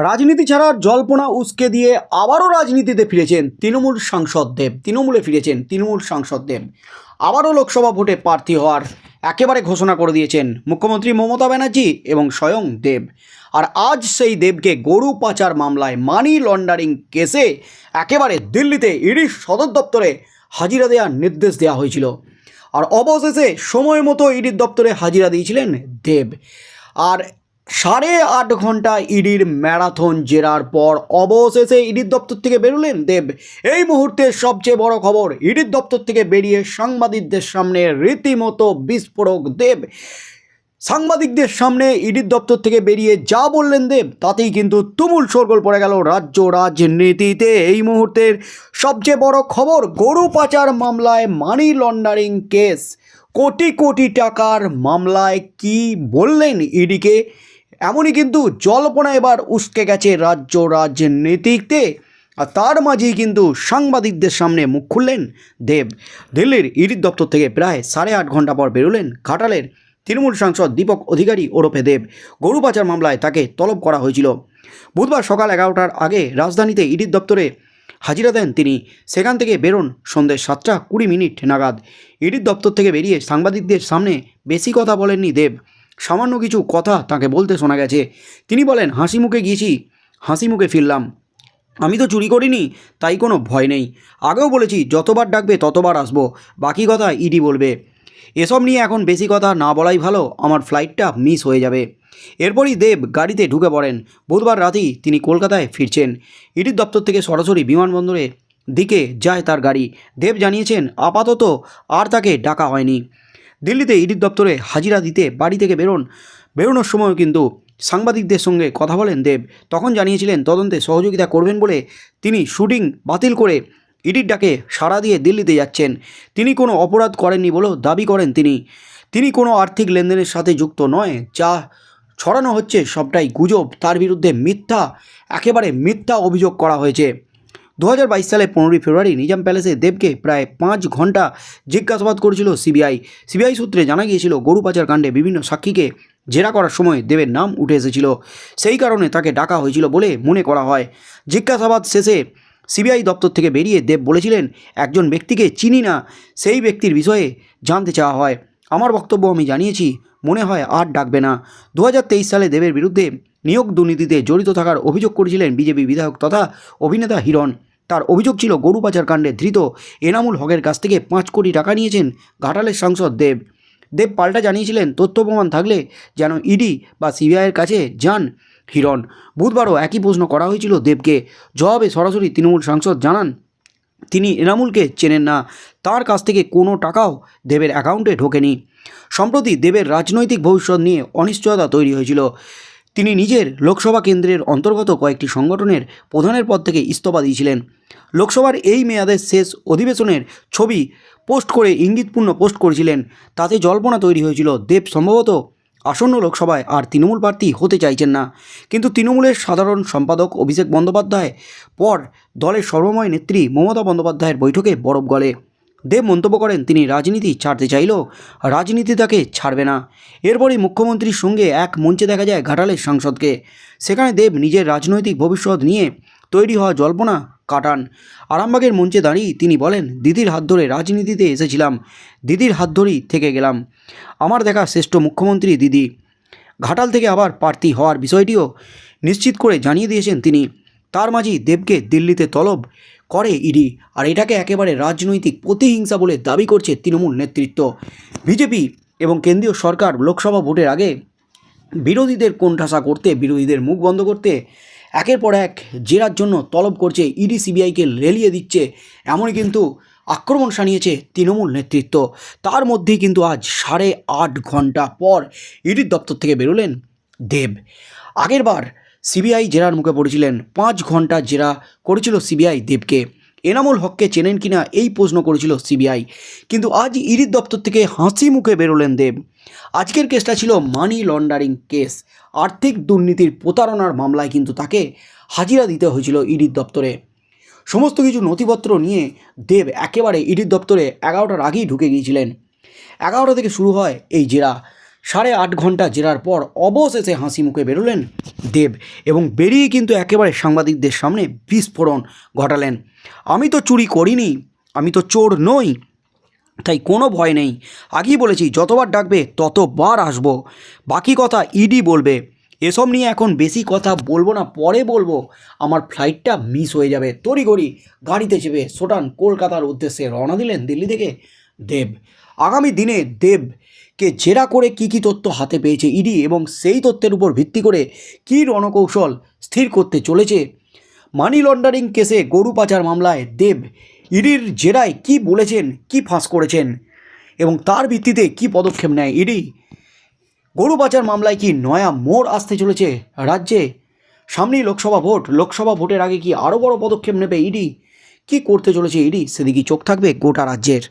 রাজনীতি ছাড়া জল্পনা উস্কে দিয়ে আবারও রাজনীতিতে ফিরেছেন তৃণমূল সাংসদ দেব। তৃণমূলে ফিরেছেন তৃণমূল সাংসদ দেব। আবারও লোকসভা ভোটে প্রার্থী হওয়ার একেবারে ঘোষণা করে দিয়েছেন মুখ্যমন্ত্রী মমতা ব্যানার্জি এবং স্বয়ং দেব। আর আজ সেই দেবকে গরু পাচার মামলায় মানি লন্ডারিং কেসে একেবারে দিল্লিতে ইডি সদর দপ্তরে হাজিরা দেওয়ার নির্দেশ দেওয়া হয়েছিল। আর অবশেষে সময় মতো ইডির দপ্তরে হাজিরা দিয়েছিলেন দেব। আর সাড়ে আট ঘণ্টা ইডির ম্যারাথন জেরার পর অবশেষে ইডির দপ্তর থেকে বেরোলেন দেব। এই মুহূর্তে সবচেয়ে বড় খবর, ইডির দপ্তর থেকে বেরিয়ে সাংবাদিকদের সামনে রীতিমতো বিস্ফোরক দেব। সাংবাদিকদের সামনে ইডির দপ্তর থেকে বেরিয়ে যা বললেন দেব, তাতেই কিন্তু তুমুল শোরগোল পড়ে গেল রাজ্য রাজনীতিতে। এই মুহূর্তের সবচেয়ে বড় খবর, গরু পাচার মামলায় money laundering case. Crore crore টাকার মামলায় কি বললেন ইডিকে? এমনই কিন্তু জল্পনা এবার উস্কে গেছে রাজ্য রাজনীতিতে। আর তার মাঝেই কিন্তু সাংবাদিকদের সামনে মুখ খুললেন দেব। দিল্লির ইডির দপ্তর থেকে প্রায় সাড়ে আট ঘণ্টা পর বেরোলেন ঘাটালের তৃণমূল সাংসদ দীপক অধিকারী ওরফে দেব। গরু পাচার মামলায় তাকে তলব করা হয়েছিল। বুধবার সকাল এগারোটার আগে রাজধানীতে ইডির দপ্তরে হাজিরা দেন তিনি। সেখান থেকে বেরোন সন্ধ্যে সাতটা কুড়ি মিনিট নাগাদ। ইডির দপ্তর থেকে বেরিয়ে সাংবাদিকদের সামনে বেশি কথা বলেননি দেব। সামান্য কিছু কথা তাকে বলতে শোনা গেছে। তিনি বলেন, হাসি মুখে গিয়েছি, হাসি মুখে ফিরলাম। আমি তো চুরি করিনি, তাই কোনো ভয় নেই। আগেও বলেছি, যতবার ডাকবে ততবার আসব। বাকি কথা ইডি বলবে। এসব নিয়ে এখন বেশি কথা না বলাই ভালো, আমার ফ্লাইটটা মিস হয়ে যাবে। এরপরই দেব গাড়িতে ঢুকে পড়েন। বুধবার রাতেই তিনি কলকাতায় ফিরছেন। ইডির দপ্তর থেকে সরাসরি বিমানবন্দরে দিকে যায় তার গাড়ি। দেব জানিয়েছেন, আপাতত আর তাকে ডাকা হয়নি। দিল্লিতে ইডির দপ্তরে হাজিরা দিতে বাড়ি থেকে বেরোন, বেরোনোর সময় কিন্তু সাংবাদিকদের সঙ্গে কথা বলেন দেব। তখন জানিয়েছিলেন, তদন্তে সহযোগিতা করবেন বলে তিনি শুটিং বাতিল করে ইডির ডাকে সাড়া দিয়ে দিল্লিতে যাচ্ছেন। তিনি কোনো অপরাধ করেননি বলেও দাবি করেন তিনি। তিনি কোনো আর্থিক লেনদেনের সাথে যুক্ত নয়। যা ছড়ানো হচ্ছে সবটাই গুজব। তার বিরুদ্ধে মিথ্যা, একেবারে মিথ্যা অভিযোগ করা হয়েছে। দু হাজার বাইশ সালে পনেরোই ফেব্রুয়ারি নিজাম প্যালেসে দেবকে প্রায় পাঁচ ঘণ্টা জিজ্ঞাসাবাদ করেছিল সিবিআই। সিবিআই সূত্রে জানা গিয়েছিল, গরু পাচার কাণ্ডে বিভিন্ন সাক্ষীকে জেরা করার সময় দেবের নাম উঠে এসেছিল। সেই কারণে তাকে ডাকা হয়েছিল বলে মনে করা হয়। জিজ্ঞাসাবাদ শেষে সিবিআই দপ্তর থেকে বেরিয়ে দেব বলেছিলেন, একজন ব্যক্তিকে চিনি না, সেই ব্যক্তির বিষয়ে জানতে চাওয়া হয়। আমার বক্তব্য আমি জানিয়েছি, মনে হয় আর ডাকবে না। দু হাজার তেইশ সালে দেবের বিরুদ্ধে নিয়োগ দুর্নীতিতে জড়িত থাকার অভিযোগ করেছিলেন বিজেপি বিধায়ক তথা অভিনেতা হিরণ। তার অভিযোগ ছিল গরু পাচার কাণ্ডে ধৃত এনামুল হকের কাছ থেকে পাঁচ কোটি টাকা নিয়েছেন ঘাটালের সাংসদ দেব। দেব পাল্টা জানিয়েছিলেন, তথ্য প্রমাণ থাকলে যেন ইডি বা সিবিআইয়ের কাছে যান হিরণ। বুধবারও একই প্রশ্ন করা হয়েছিল দেবকে। জবাবে সরাসরি তৃণমূল সাংসদ জানান, তিনি এনামুলকে চেনেন না। তার কাছ থেকে কোনো টাকাও দেবের অ্যাকাউন্টে ঢোকেনি। সম্প্রতি দেবের রাজনৈতিক ভবিষ্যৎ নিয়ে অনিশ্চয়তা তৈরি হয়েছিল। তিনি নিজের লোকসভা কেন্দ্রের অন্তর্গত কয়েকটি সংগঠনের প্রধানের পদ থেকে ইস্তফা দিয়েছিলেন। লোকসভার এই মেয়াদের শেষ অধিবেশনের ছবি পোস্ট করে ইঙ্গিতপূর্ণ পোস্ট করেছিলেন। তাতে জল্পনা তৈরি হয়েছিল, দেব সম্ভবত আসন্ন লোকসভায় আর তৃণমূল প্রার্থী হতে চাইছেন না। কিন্তু তৃণমূলের সাধারণ সম্পাদক অভিষেক বন্দ্যোপাধ্যায় পর দলের সর্বময় নেত্রী মমতা বন্দ্যোপাধ্যায়ের বৈঠকে বরফ গলে। দেব মন্তব্য করেন, তিনি রাজনীতি ছাড়তে চাইলেও রাজনীতি তাকে ছাড়বে না। এরপরই মুখ্যমন্ত্রীর সঙ্গে এক মঞ্চে দেখা যায় ঘাটালের সাংসদকে। সেখানে দেব নিজের রাজনৈতিক ভবিষ্যৎ নিয়ে তৈরি হওয়া জল্পনা কাটান। আরামবাগের মঞ্চে দাঁড়িয়ে তিনি বলেন, দিদির হাত ধরে রাজনীতিতে এসেছিলাম, দিদির হাত ধরেই থেকে গেলাম। আমার দেখা শ্রেষ্ঠ মুখ্যমন্ত্রী দিদি। ঘাটাল থেকে আবার প্রার্থী হওয়ার বিষয়টিও নিশ্চিত করে জানিয়ে দিয়েছেন তিনি। তার মাঝেই দেবকে দিল্লিতে তলব করে ইডি। আর এটাকে একেবারে রাজনৈতিক প্রতিহিংসা বলে দাবি করছে তৃণমূল নেতৃত্ব। বিজেপি এবং কেন্দ্রীয় সরকার লোকসভা ভোটের আগে বিরোধীদের কোণঠাসা করতে, বিরোধীদের মুখ বন্ধ করতে একের পর এক জেরার জন্য তলব করছে ইডি সিবিআইকে লেলিয়ে দিচ্ছে। এমনই কিন্তু আক্রমণ সানিয়েছে তৃণমূল নেতৃত্ব। তার মধ্যেই কিন্তু আজ সাড়ে আট ঘণ্টা পর ইডির দপ্তর থেকে বেরোলেন দেব। আগেরবার সিবিআই জেরার মুখে পড়েছিলেন, পাঁচ ঘণ্টা জেরা করেছিল সিবিআই দেবকে। এনামুল হককে চেনেন কিনা এই প্রশ্ন করেছিল সিবিআই। কিন্তু আজ ইডির দপ্তর থেকে হাসি মুখে বেরোলেন দেব। আজকের কেসটা ছিল মানি লন্ডারিং কেস। আর্থিক দুর্নীতির প্রতারণার মামলায় কিন্তু তাকে হাজিরা দিতে হয়েছিল ইডির দপ্তরে। সমস্ত কিছু নথিপত্র নিয়ে দেব একেবারে ইডির দপ্তরে এগারোটার আগেই ঢুকে গিয়েছিলেন। এগারোটা থেকে শুরু হয় এই জেরা। সাড়ে আট ঘণ্টা জেরার পর অবশেষে হাসি মুখে বেরোলেন দেব এবং বেরিয়ে কিন্তু একেবারে সাংবাদিকদের সামনে বিস্ফোরণ ঘটালেন। আমি তো চুরি করিনি, আমি তো চোর নই, তাই কোনো ভয় নেই। আগেই বলেছি, যতবার ডাকবে ততবার আসব। বাকি কথা ইডি বলবে। এসব নিয়ে এখন বেশি কথা বলব না, পরে বলব। আমার ফ্লাইটটা মিস হয়ে যাবে, তড়িঘড়ি গাড়িতে চেপে সোটান কলকাতার উদ্দেশ্যে রওনা দিলেন দিল্লি থেকে দেব। আগামী দিনে দেবকে জেরা করে কী কী তথ্য হাতে পেয়েছে ইডি এবং সেই তথ্যের উপর ভিত্তি করে কী রণকৌশল স্থির করতে চলেছে? মানি লন্ডারিং কেসে গরু পাচার মামলায় দেব, ইডির জেরায় কি বলেছেন, কি ফাঁস করেছেন এবং তার ভিত্তিতে কি পদক্ষেপ নেয় ইডি? গরু পাচার মামলায় কি নয়া মোড় আসতে চলেছে রাজ্যে? সামনেই লোকসভা ভোট, লোকসভা ভোটের আগে কি আরও বড় পদক্ষেপ নেবে ইডি? কি করতে চলেছে ইডি? সেদিকে চোখ থাকবে গোটা রাজ্যের।